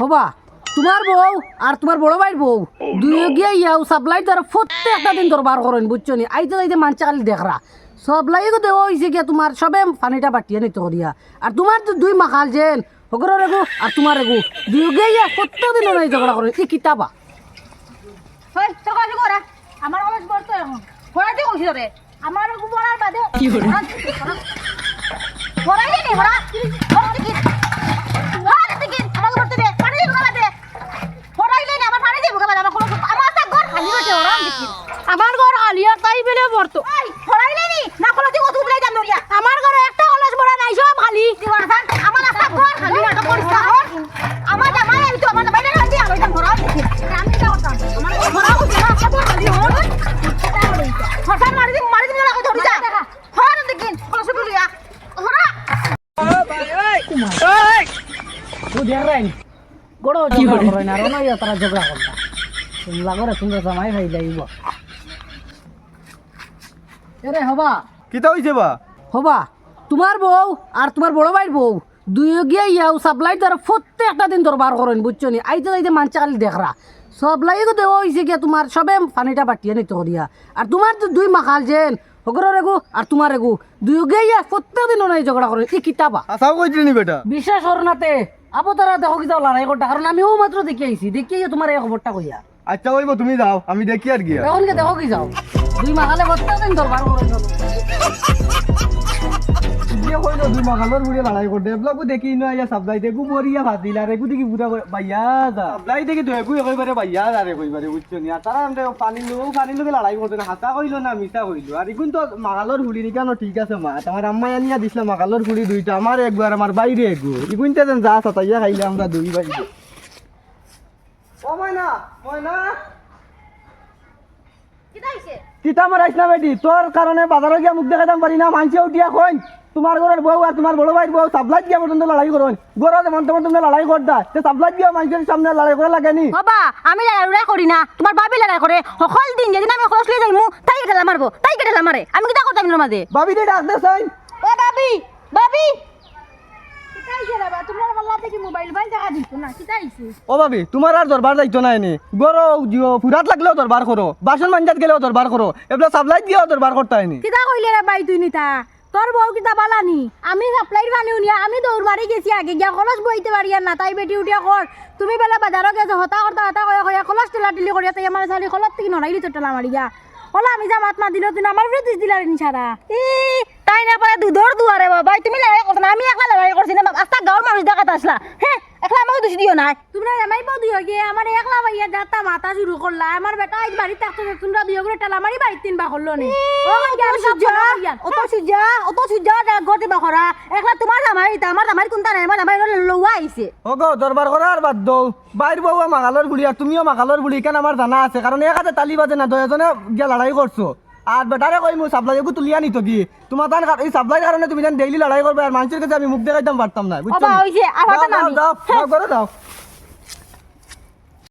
হবা তোমার বউ আর তোমার বড় ভাইয়ের বউ দুই গিয়ে ইয়াও সাপ্লাই তার প্রত্যেকটা দিন দরবার করেন বুঝছ নি? আইতে যাইতে মানছে খালি দেখরা। সবলাই দেওয়া হয়েছে গিয়া তোমার সবে পানিটা বাটিয়ে নিতে করিয়া আর তোমার তো দুই মাখাল যেন হগরের এগু আর তোমার এগু দুই গিয়ে ইয়া প্রত্যেক দিন ওরাই ঝগড়া করেন এই কিতাবা আমার কলেজ পড়তো এখন। পড়াইতে কইছি তোরে। আমার পড়ার বাদে কি পড়াই নি পড়া? এই পড়াইলে নি না কোনো দিকে তুই লাই দরিয়া আমার ঘরে একটা কলেজ পড়া নাই সব খালি আমার একটা ঘর খালি একটা পরিষ্কার আমার জামাই আমি তো আমার বাইরে রাখি আমি তো ঘর আমি তো করতাম আমার ঘর হচ্ছে না ঘর খালি হল মারি মারি ধরি যা হর হরা ও বড় ইয়া তারা ঝগড়া করতা তোমরা করে তোমরা জামাই ভাই যাইব এরে হবা। কিতা হইছে বা? হবা। তোমার বউ আর তোমার বড় ভাইয়ের বউ দুই গিয়ে ইয়াও সাপ্লাই তার প্রত্যেকটা দিন দরবার করেন বুঝছ নি? আইতে যাইতে মানছে খালি দেখরা সবলাই দেওয়া হয়েছে গিয়া তোমার সবে পানিটা বাটিয়ে নিতে করিয়া। আর তোমার দুই মাখাল যেন হগরের এগু আর তোমার এগু দুই গিয়ে ইয়া প্রত্যেক দিন ওনাই ঝগড়া করেন এই কিতাবা আসাও কইছিলি নি বেটা? বিশেষ হরনাতে আবো তারা দেখো কি যাও লড়াই করটা কারণ আমিও মাত্র দেখে আইছি দেখে তোমার এই খবরটা কইয়া। আচ্ছা কইব তুমি যাও আমি দেখি আর গিয়া। এখন কে দেখো কি যাও। দুই মাখালে প্রত্যেক দিন দরবার করেন যে কইলো দুই মাখালোর বুড়ি লড়াই করতে। দেখি না, ইয়া সাপ্লাই দেখু মরিয়া ভাতিল একু দেখি বুড়া বাইয়া যা। সাপ্লাই দেখি তো একু কইবারে বাইয়া যা রে কইবারে বুঝছ নি? আর তারা করতে না, হাতা কইলো না, মিছা কইলো। আর ইগুন তো মাগালোর হুলি ঠিক আছে মা, তোমার আম্মা আনিয়া দিছিল মাগালোর হুলি দুইটা, আমার একবার আমার বাইরে একু তো যেন যা সাতাইয়া খাইলে আমরা দুই বাইরে ও কিতা মারাইছ না বেটি? তোর কারণে বাজারে গিয়া মুখ দেখাতাম পারি না মানছে উঠিয়া কইন। তোমার ঘরের বউ আর তোমার বড় ভাইয়ের বউ সাপ্লাই দিয়া পর্যন্ত লড়াই করুন গরো যেমন তেমন তুমি লড়াই করতা তে সাপ্লাই দিয়া মানুষের সামনে লড়াই করে লাগেনি বাবা আমি লড়াই করি না। তোমার বাবি লড়াই করে সকল দিন যেদিন আমি খরচ লিয়ে যাইমু তাই কেটে মারবো তাই কেটে মারে আমি কিটা করতাম না মাঝে ভাবি দে ডাক দে সাইন ও বাবি বাবি। ও ভাবি তোমার আর দরবার যাইতো না। এনে গরো ফুরাত লাগলেও দরবার করো। বাসন মাঞ্জাত গেলেও দরবার করো। এগুলো সাপ্লাই দিয়েও দরবার করতে হয়নি। কিটা কইলে রে বাই তুই নিতা? তোর বউ কিটা বালানি আমি সাপ্লাইর পানি উনিয়া আমি দৌড় মারি গেছি আগে। গিয়া খরচ বইতে পারি না তাই বেটি উঠিয়া কর তুমি বেলা বাজারও গেছো হতা করতা হতা কয়া কয়া খরচ টেলা টেলি করিয়া তাই আমার শালি খরচ থেকে নড়াইলি তো টেলা মারিয়া কলা আমি যা মাত মা দিল তুই আমার বিরুদ্ধে দিলার নিছাড়া ই তাই না পারে দুধর দুয়ারে বাবা তুমি লড়াই করছ না আমি একলা লড়াই করছি না আস্তা গাঁৱৰ মানুষ দেখাত আসলা হ্যাঁ একলা আমাকে দোষ দিও নাই। তোমরা এমাই পাও দিও গিয়ে আমার একলা ভাইয়া যাতা মাথা শুরু করলা আমার বেটা আজ বাড়ি থাকতো তোমরা দুই করে টেলা মারি বাড়ি তিন বা করল নি অত সুজা অত সুজা অত সুজা গতে বা করা একলা তোমার জামাই আমার জামাই কোনটা নাই আমার জামাই লওয়া আইছে ও গো দরবার করা আর বাদ দৌ। বাইর বউ মাগালোর বুড়ি আর তুমিও মাগালোর বুড়ি কেন আমার জানা আছে কারণ এক হাতে তালি বাজে না দুজনে গিয়া লড়াই করছ আর বেটারে কই মু সাপ্লাই তুলিয়া নিত কি? তোমার তান এই সাপ্লাই কারণে তুমি যেন ডেইলি লড়াই করবে আর মানুষের কাছে আমি মুখ দেখাইতাম পারতাম না বুঝছ অবা হইছে আর যাও, না দাও দাও ঘরে যাও।